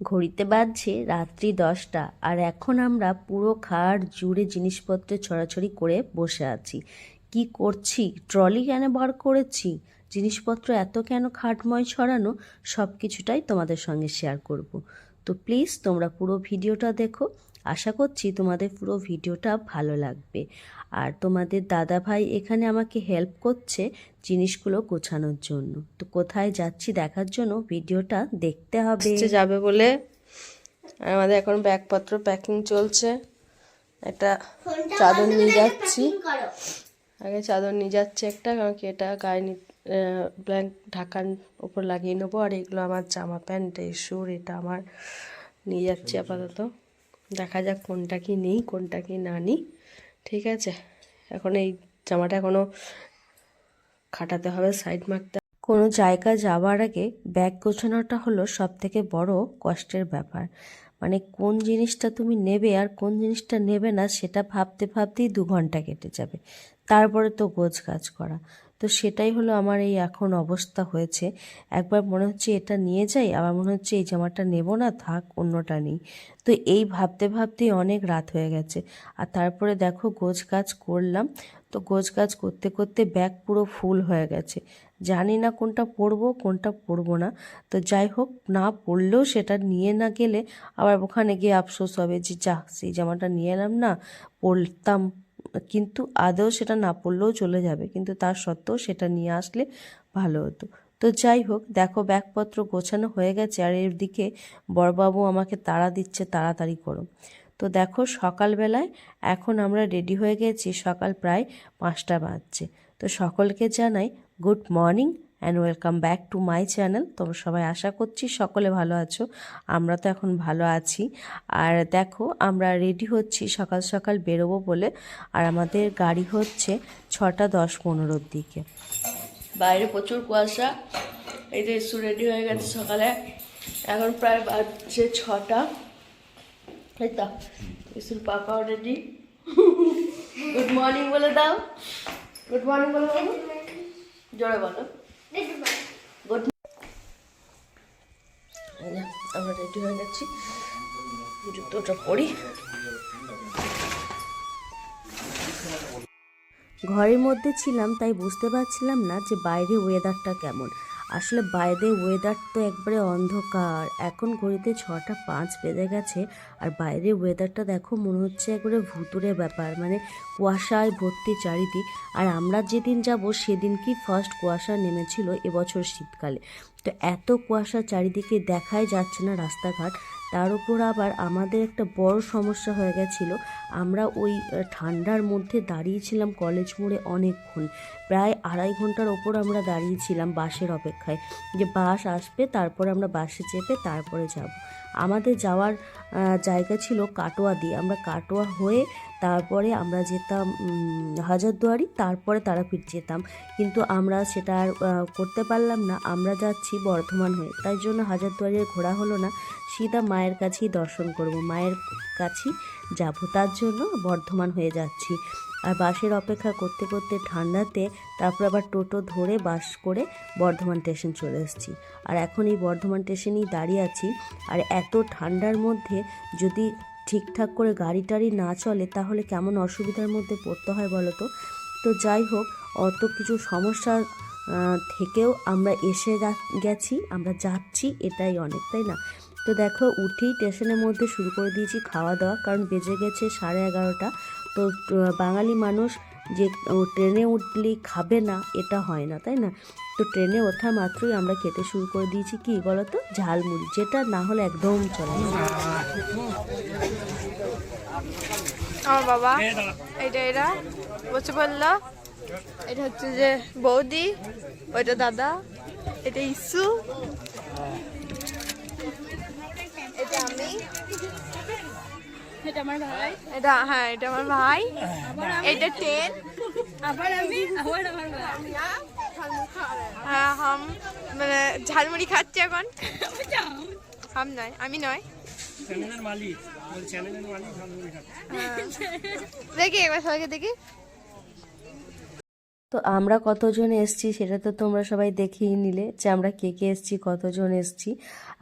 ঘড়িতে বাজছে রাত্রি দশটা, আর এখন আমরা পুরো খাট জুড়ে জিনিসপত্র ছড়াছড়ি করে বসে আছি। কি করছি? ট্রলি কেন বার করেছি? জিনিসপত্র এত কেন খাটময় ছড়ানো? সব কিছুটাই তোমাদের সঙ্গে শেয়ার করব। তো প্লিজ তোমরা পুরো ভিডিওটা দেখো আশা করছি তোমাদের পুরো ভিডিওটা ভালো লাগবে। আর তোমাদের দাদা ভাই এখানে আমাকে হেল্প করছে জিনিসগুলো গোছানোর জন্য। তো কোথায় যাচ্ছি দেখার জন্য ভিডিওটা দেখতে হবে। যাবে বলে আর আমাদের এখন ব্যাগপত্র প্যাকিং চলছে। একটা চাদর নিয়ে যাচ্ছি। আগে চাদর নিয়ে যাচ্ছি একটা কারণ কি এটা গায়ে ব্ল্যাঙ্ক ঢাকার উপর লাগিয়ে নেব। আর এগুলো আমার জামা প্যান্ট এই সুর এটা আমার নিয়ে যাচ্ছি আপাতত। দেখা যাক কোনটা কি নেই, কোনটা কি না নিই। ঠিক আছে, এখন এই জামাটা এখনও খাটাতে হবে সাইড মারতে কোনো জায়গা যাওয়ার আগে ব্যাগ গোছানোটা হলো সব থেকে বড় কষ্টের ব্যাপার। মানে কোন জিনিসটা তুমি নেবে আর কোন জিনিসটা নেবে না, সেটা ভাবতে ভাবতেই দু ঘণ্টা কেটে যাবে। তারপরে তো গোছ কাজ করা। তো সেটাই হলো আমার এই এখন অবস্থা হয়েছে। একবার মনে হচ্ছে এটা নিয়ে যাই, আবার মনে হচ্ছে এই জামাটা নেব না, থাক, অন্যটা নেই। তো এই ভাবতে ভাবতেই অনেক রাত হয়ে গেছে। আর তারপরে দেখো গোছ কাজ করলাম। তো গোছ কাজ করতে করতে ব্যাগ পুরো ফুল হয়ে গেছে। জানি না কোনটা পরবো কোনটা পরবো না। তো যাই হোক, না পরলেও সেটা নিয়ে না গেলে আবার ওখানে গিয়ে আফসোস হবে যে যা সেই জামাটা নিয়ে এলাম না, পরতাম। কিন্তু আদৌ সেটা না পড়লেও চলে যাবে, কিন্তু তার সত্ত্বেও সেটা নিয়ে আসলে ভালো হতো। তো যাই হোক, দেখো ব্যাগপত্র গোছানো হয়ে গেছে আর এর দিকে বড়বাবু আমাকে তাড়া দিচ্ছে, তাড়াতাড়ি করো। তো দেখো সকালবেলায় এখন আমরা রেডি হয়ে গেছি, সকাল প্রায় পাঁচটা বাজছে। তো সকলকে জানাই good morning and welcome back to my channel তোমরা সবাই আশা করছি সকলে ভালো আছো। আমরা তো এখন ভালো আছি। আর দেখো, আমরা রেডি হচ্ছি, সকাল সকাল বেরোবো বলে। আর আমাদের গাড়ি হচ্ছে ছটা দশ পনেরোর দিকে। বাইরে প্রচুর কুয়াশা। এই যে ইস্যু রেডি হয়ে গেছে সকালে। এখন প্রায় বাজছে ছটা। এই তো ইস্যুর পাপাও রেডি গুড মর্নিং বলে দাও। গুড মর্নিং বলে দাও জোরে বলো। গুড আমরা রেডি হয়ে গেছি। জুতোটা পরি ঘরের মধ্যে ছিলাম, তাই বুঝতে পারছিলাম না যে বাইরে ওয়েদারটা কেমন। আসলে বাইরে ওয়েদার তো একবারে অন্ধকার। এখন ঘড়িতে ছটা পাঁচ বেজে গেছে আর বাইরে ওয়েদারটা দেখো মনে হচ্ছে একবারে ভুতুরে ব্যাপার মানে কুয়াশায় ভর্তি চারিদিক। আর আমরা যেদিন যাব সেদিন কি ফার্স্ট কুয়াশা নেমেছিল এবছর শীতকালে। তো এত কুয়াশা চারিদিকে দেখাই যাচ্ছে না রাস্তাঘাট। তার উপর আবার আমাদের একটা বড় সমস্যা হয়ে গেছিল। আমরা ওই ঠান্ডার মধ্যে দাঁড়িয়েছিলাম কলেজ মোড়ে অনেকক্ষণ। প্রায় আড়াই ঘণ্টার ওপর আমরা দাঁড়িয়েছিলাম বাসের অপেক্ষায়। যে বাস আসবে, তারপর আমরা বাসে চেপে তারপরে যাব। আমাদের যাওয়ার জায়গা ছিল কাটোয়া দিয়ে। আমরা কাটোয়া হয়ে তারপরে আমরা যেতাম হাজারদুয়ারি, তারপরে তারাপীঠ যেতাম। কিন্তু আমরা সেটা আর করতে পারলাম না। আমরা যাচ্ছি বর্ধমান হয়ে। তাই জন্য হাজারদুয়ারি ঘোরা হলো না। সিধা মায়ের কাছেই দর্শন করব। মায়ের কাছেই যাব। তার জন্য বর্ধমান হয়ে যাচ্ছি। আর বাসের অপেক্ষা করতে করতে ঠান্ডাতে তারপর আবার টোটো ধরে বাস করে বর্ধমান স্টেশন চলে এসেছি। আর এখন এই বর্ধমান স্টেশনেই দাঁড়িয়ে আছি। আর এত ঠান্ডার মধ্যে যদি ঠিকঠাক করে গাড়ি টাড়ি না চলে, তাহলে কেমন অসুবিধার মধ্যে পড়তে হয় বলো তো? তো যাই হোক, অত কিছু সমস্যা থেকেও আমরা এসে গেছি, আমরা যাচ্ছি, এটাই অনেক, তাই না? তো দেখো, উঠেই স্টেশনের মধ্যে শুরু করে দিয়েছি খাওয়া দাওয়া, কারণ বেজে গেছে সাড়ে এগারোটা। তো বাঙালি মানুষ যে ট্রেনে উঠলেই খাবে না, এটা হয় না, তাই না? তো ট্রেনে ওঠা মাত্রই আমরা খেতে শুরু করে দিয়েছি, কি বলো তো ঝালমুড়ি, যেটা না হলে একদম চলে আমার বাবা এটা এরা বসে এটা হচ্ছে যে বৌদি, ওইটা দাদা, এটা ইসু এটা আমার ভাই। এটা হ্যাঁ এটা আমার ভাই। এটা টেন। আবার আমি আবার আমার ভাই। হ্যাঁ হাম মানে ঝালমুড়ি খাচ্ছি এখন। হাম নয় আমি নয়। খাচ্ছে। দেখি এবার সবাইকে দেখি। তো আমরা কতজন এসছি সেটা তো তোমরা সবাই দেখেই নিলে যে আমরা কে কে এসছি, কতজন এসছি।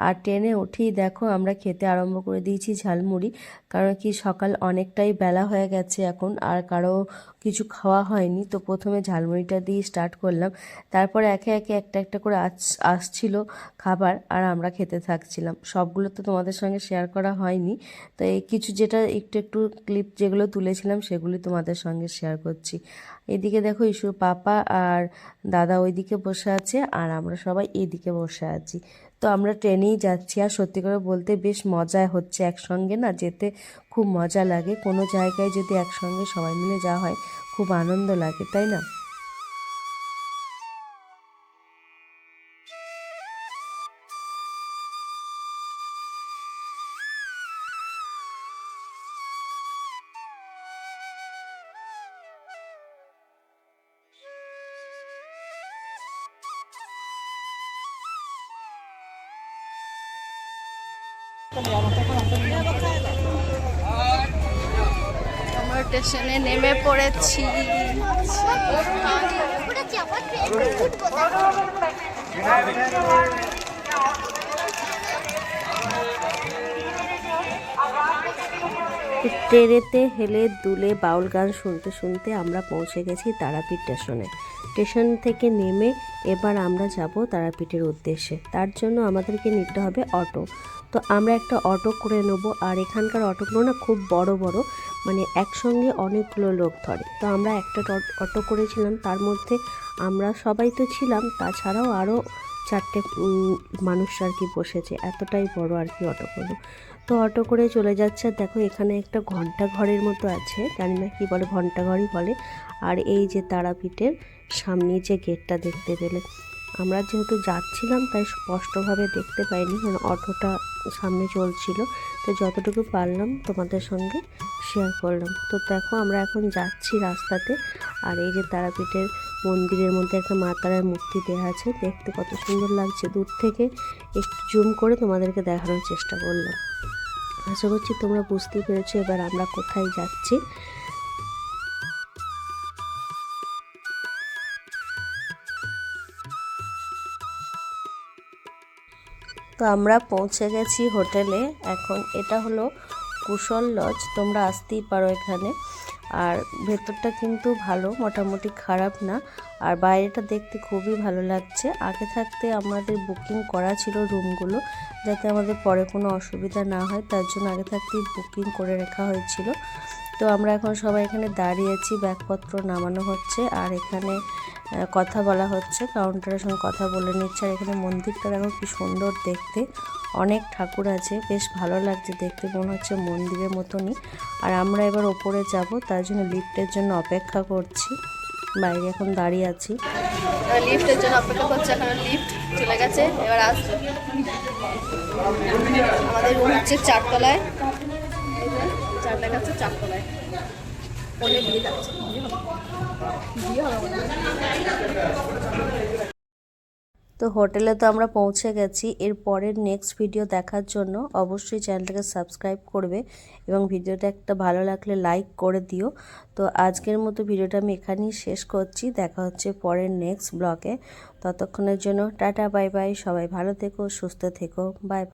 আর ট্রেনে উঠেই দেখো আমরা খেতে আরম্ভ করে দিয়েছি ঝালমুড়ি, কারণ কি সকাল অনেকটাই বেলা হয়ে গেছে এখন আর কারও কিছু খাওয়া হয়নি। তো প্রথমে ঝালমুড়িটা দিয়ে স্টার্ট করলাম। তারপরে একে একে একটা একটা করে আস, আসছিল খাবার আর আমরা খেতে থাকছিলাম। সবগুলো তো তোমাদের সঙ্গে শেয়ার করা হয়নি। তো এই কিছু যেটা একটু একটু ক্লিপ যেগুলো তুলেছিলাম সেগুলি তোমাদের সঙ্গে শেয়ার করছি। এদিকে দেখো ইশুর পাপা আর দাদা ওইদিকে বসে আছে, আর আমরা সবাই এদিকে বসে আছি। তো আমরা ট্রেনেই যাচ্ছি, আর সত্যি করে বলতে বেশ মজা হচ্ছে একসঙ্গে না, যেতে খুব মজা লাগে। কোনো জায়গায় যদি একসঙ্গে সবাই মিলে যাওয়া হয়, খুব আনন্দ লাগে, তাই না? আমরা স্টেশনে নেমে পড়েছি। ট্রেনেতে হেলে দুলে বাউল গান শুনতে শুনতে আমরা পৌঁছে গেছি তারাপীঠ স্টেশনে। স্টেশন থেকে নেমে এবার আমরা যাব তারাপীঠের উদ্দেশ্যে। তার জন্য আমাদেরকে নিতে হবে অটো। তো আমরা একটা অটো করে নেব। আর এখানকার অটোগুলো না খুব বড় বড় মানে একসঙ্গে অনেকগুলো লোক ধরে। তো আমরা একটা অটো করেছিলাম, তার মধ্যে আমরা সবাই তো ছিলাম, তাছাড়াও আরও চারটে মানুষ আর কি বসেছে, এতটাই বড় আর কি অটো অটোগুলো। তো অটো করে চলে যাচ্ছে, দেখো এখানে একটা ঘণ্টা ঘরের মতো আছে, জানি না কি বলে, ঘণ্টা ঘরই বলে। আর এই যে তারাপীঠের সামনে যে গেটটা দেখতে পেলে আমরা যেহেতু যাচ্ছিলাম, তাই স্পষ্টভাবে দেখতে পাইনি, কারণ অটোটা সামনে চলছিল। তো যতটুকু পারলাম তোমাদের সঙ্গে শেয়ার করলাম। তো দেখো, আমরা এখন যাচ্ছি রাস্তাতে। আর এই যে তারাপীঠের মন্দিরের মধ্যে একটা মা তারার মূর্তি দেওয়া আছে, দেখতে কত সুন্দর লাগছে। দূর থেকে একটু জুম করে তোমাদেরকে দেখানোর চেষ্টা করলাম। আশা করছি তোমরা বুঝতে পেরেছ এবার আমরা কোথায় যাচ্ছি। তো আমরা পৌঁছে গেছি হোটেলে। এখন এটা হলো কুশল লজ, তোমরা আসতেই পারো এখানে। আর ভেতরটা কিন্তু ভালো, মোটামুটি খারাপ না। আর বাইরেটা দেখতে খুবই ভালো লাগছে। আগে থাকতে আমাদের বুকিং করা ছিল রুমগুলো, যাতে আমাদের পরে কোনো অসুবিধা না হয়। তার জন্য আগে থাকতেই বুকিং করে রাখা হয়েছিল। তো আমরা এখন সবাই এখানে দাঁড়িয়েছি ব্যাগপত্র নামানো হচ্ছে আর এখানে কথা বলা হচ্ছে। কাউন্টারের সঙ্গে কথা বলে নিচ্ছে আর এখানে মন্দিরটা দেখো কি সুন্দর দেখতে। অনেক ঠাকুর আছে, বেশ ভালো লাগছে দেখতে, মনে হচ্ছে মন্দিরের মতনই। আর আমরা এবার ওপরে যাব, তার জন্য লিফটের জন্য অপেক্ষা করছি। বাইরে এখন দাঁড়িয়ে আছি। লিফটের জন্য অপেক্ষা করছে, এখন লিফট চলে গেছে, এবার আসবে। আমাদের হচ্ছে চারতলায়। দেখাচ্ছে তো হোটেলে তো আমরা পৌঁছে গেছি। এর পরের নেক্সট ভিডিও দেখার জন্য অবশ্যই চ্যানেলটাকে সাবস্ক্রাইব করবে এবং ভিডিওটা একটা ভালো লাগলে লাইক করে দিও। তো আজকের মতো ভিডিওটা আমি এখানেই শেষ করছি। দেখা হচ্ছে পরের নেক্সট ব্লগে ততক্ষণের জন্য টাটা বাই বাই সবাই ভালো থেকো, সুস্থ থেকো। বাই